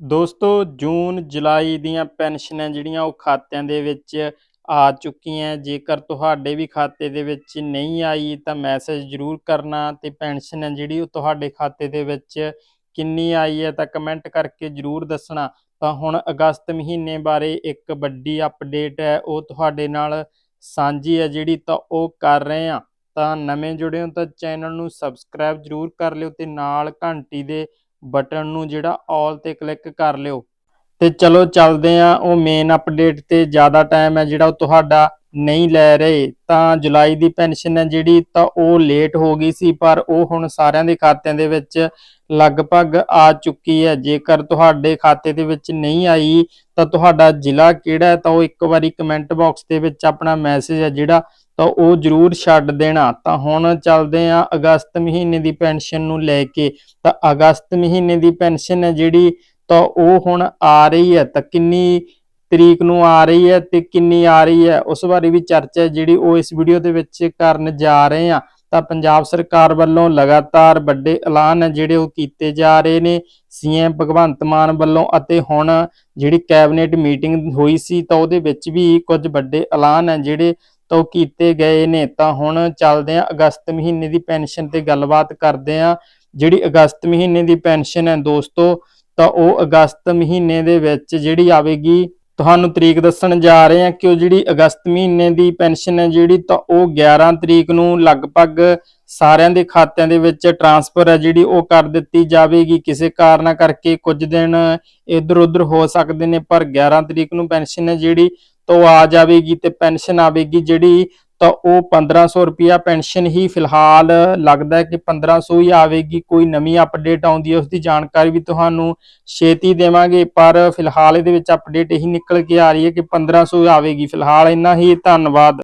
ਦੋਸਤੋ, ਜੂਨ, ਜੁਲਾਈ ਦੀਆਂ ਪੈਨਸ਼ਨਾਂ ਜਿਹੜੀਆਂ ਉਹ ਖਾਤਿਆਂ ਦੇ ਵਿੱਚ ਆ ਚੁੱਕੀਆਂ ਜੇਕਰ ਤੁਹਾਡੇ ਵੀ ਖਾਤੇ ਦੇ ਵਿੱਚ ਨਹੀਂ ਆਈ ਤਾਂ ਮੈਸੇਜ ਜ਼ਰੂਰ ਕਰਨਾ ਤੇ ਪੈਨਸ਼ਨ ਹੈ ਜਿਹੜੀ ਉਹ ਤੁਹਾਡੇ ਖਾਤੇ ਦੇ ਵਿੱਚ ਕਿੰਨੀ ਆਈ ਹੈ ਤਾਂ ਕਮੈਂਟ ਕਰਕੇ ਜ਼ਰੂਰ ਦੱਸਣਾ। ਤਾਂ ਹੁਣ ਅਗਸਤ ਮਹੀਨੇ ਬਾਰੇ ਇੱਕ ਵੱਡੀ ਅਪਡੇਟ ਹੈ, ਉਹ ਤੁਹਾਡੇ ਨਾਲ ਸਾਂਝੀ ਹੈ ਜਿਹੜੀ ਤਾਂ ਉਹ ਕਰ ਰਹੇ ਆ ਤਾਂ ਨਵੇਂ ਜੁੜੇ ਹੋ ਤਾਂ ਚੈਨਲ ਨੂੰ ਸਬਸਕ੍ਰਾਈਬ ਜ਼ਰੂਰ ਕਰ ਲਿਓ ਤੇ ਨਾਲ ਘੰਟੀ ਦੇ ਬਟਨ ਨੂੰ ਜਿਹੜਾ ਆਲ ਤੇ ਕਲਿੱਕ ਕਰ ਲਿਓ। ਤੇ ਚਲੋ ਚੱਲਦੇ ਆ, ਉਹ ਮੇਨ ਅਪਡੇਟ ਤੇ ਜ਼ਿਆਦਾ ਟਾਈਮ ਹੈ ਜਿਹੜਾ ਉਹ ਤੁਹਾਡਾ ਨਹੀਂ ਲੈ ਰਹੇ। ਤਾਂ ਜੁਲਾਈ ਦੀ ਪੈਨਸ਼ਨ ਹੈ ਜਿਹੜੀ, ਤਾਂ ਉਹ ਲੇਟ ਹੋ ਗਈ ਸੀ, ਪਰ ਉਹ ਹੁਣ ਸਾਰਿਆਂ ਦੇ ਖਾਤਿਆਂ ਦੇ ਵਿੱਚ ਲਗਭਗ ਆ ਚੁੱਕੀ ਹੈ। ਜੇਕਰ ਤੁਹਾਡੇ ਖਾਤੇ ਦੇ ਵਿੱਚ ਨਹੀਂ ਆਈ, ਤਾਂ ਤੁਹਾਡਾ ਜ਼ਿਲ੍ਹਾ ਕਿਹੜਾ ਹੈ, ਤਾਂ ਉਹ ਇੱਕ ਵਾਰੀ ਕਮੈਂਟ ਬਾਕਸ ਦੇ ਵਿੱਚ ਆਪਣਾ ਮੈਸੇਜ ਹੈ ਜਿਹੜਾ ਤਾਂ ਉਹ ਜ਼ਰੂਰ ਛੱਡ ਦੇਣਾ। ਤਾਂ ਹੁਣ ਚੱਲਦੇ ਆ ਅਗਸਤ ਮਹੀਨੇ ਦੀ ਪੈਨਸ਼ਨ ਨੂੰ ਲੈ ਕੇ। ਤਾਂ ਅਗਸਤ ਮਹੀਨੇ ਦੀ ਪੈਨਸ਼ਨ ਹੈ ਜਿਹੜੀ, ਤਾਂ ਉਹ ਹੁਣ ਆ ਰਹੀ ਹੈ। ਤਾਂ ਕਿੰਨੀ ਤਰੀਕ ਨੂੰ ਆ ਰਹੀ ਹੈ ਤੇ ਕਿੰਨੀ ਆ ਰਹੀ ਹੈ, ਉਸ ਬਾਰੇ ਵੀ ਚਰਚਾ ਜਿਹੜੀ ਉਹ ਇਸ ਵੀਡੀਓ ਦੇ ਵਿੱਚ ਕਰਨ ਜਾ ਰਹੇ ਆ। ਤਾਂ ਪੰਜਾਬ ਸਰਕਾਰ ਵੱਲੋਂ ਲਗਾਤਾਰ ਵੱਡੇ ਐਲਾਨ ਹੈ ਜਿਹੜੇ ਉਹ ਕੀਤੇ ਜਾ ਰਹੇ ਨੇ। ਸੀਐਮ ਭਗਵੰਤ ਮਾਨ ਵੱਲੋਂ ਅਤੇ ਹੁਣ ਜਿਹੜੀ ਕੈਬਨਿਟ ਮੀਟਿੰਗ ਹੋਈ ਸੀ, ਤਾਂ ਉਹਦੇ ਵਿੱਚ ਵੀ ਕੁਝ ਵੱਡੇ ਐਲਾਨ ਹੈ ਜਿਹੜੇ ਤਾਂ ਕੀਤੇ ਗਏ ਨੇ, ਤਾਂ ਹੁਣ ਚੱਲਦੇ ਆ ਅਗਸਤ ਮਹੀਨੇ ਦੀ ਪੈਨਸ਼ਨ ਤੇ ਗੱਲਬਾਤ ਕਰਦੇ ਆ ਜਿਹੜੀ ਅਗਸਤ ਮਹੀਨੇ ਦੀ ਪੈਨਸ਼ਨ ਹੈ ਦੋਸਤੋ, ਤਾਂ ਉਹ ਅਗਸਤ ਮਹੀਨੇ ਦੇ ਵਿੱਚ ਜਿਹੜੀ ਆਵੇਗੀ, ਤੁਹਾਨੂੰ ਤਰੀਕ ਦੱਸਣ ਜਾ ਰਹੇ ਹਾਂ ਕਿ ਉਹ ਜਿਹੜੀ ਅਗਸਤ ਮਹੀਨੇ ਦੀ ਪੈਨਸ਼ਨ ਹੈ ਜਿਹੜੀ, ਤਾਂ ਉਹ 11 ਤਰੀਕ ਨੂੰ ਲਗਭਗ ਸਾਰਿਆਂ ਦੇ ਖਾਤਿਆਂ ਦੇ ਵਿੱਚ ਟਰਾਂਸਫਰ ਹੈ ਜਿਹੜੀ ਉਹ ਕਰ ਦਿੱਤੀ ਜਾਵੇਗੀ। ਕਿਸੇ ਕਾਰਨਾ ਕਰਕੇ ਕੁਝ ਦਿਨ ਇਧਰ ਉਧਰ ਹੋ ਸਕਦੇ ਨੇ, ਪਰ 11 ਤਰੀਕ ਨੂੰ ਪੈਨਸ਼ਨ ਹੈ ਜਿਹੜੀ ਤਾਂ ਆ ਜਾਵੇਗੀ ਤੇ ਪੈਨਸ਼ਨ ਆਵੇਗੀ ਜਿਹੜੀ, ਤਾਂ ਉਹ 1500 ਰੁਪਿਆ ਪੈਨਸ਼ਨ ਹੀ ਫਿਲਹਾਲ ਲੱਗਦਾ ਹੈ ਕਿ 1500 ਹੀ ਆਵੇਗੀ। ਕੋਈ ਨਵੀਂ ਅਪਡੇਟ ਆਉਂਦੀ ਹੈ ਉਸ ਦੀ ਜਾਣਕਾਰੀ ਵੀ ਤੁਹਾਨੂੰ ਛੇਤੀ ਦੇਵਾਂਗੇ, ਪਰ ਫਿਲਹਾਲ ਇਹਦੇ ਵਿੱਚ ਅਪਡੇਟ ਇਹੀ ਨਿਕਲ ਕੇ ਆ ਰਹੀ ਹੈ ਕਿ 1500 ਆਵੇਗੀ। ਫਿਲਹਾਲ ਇੰਨਾ ਹੀ, ਧੰਨਵਾਦ।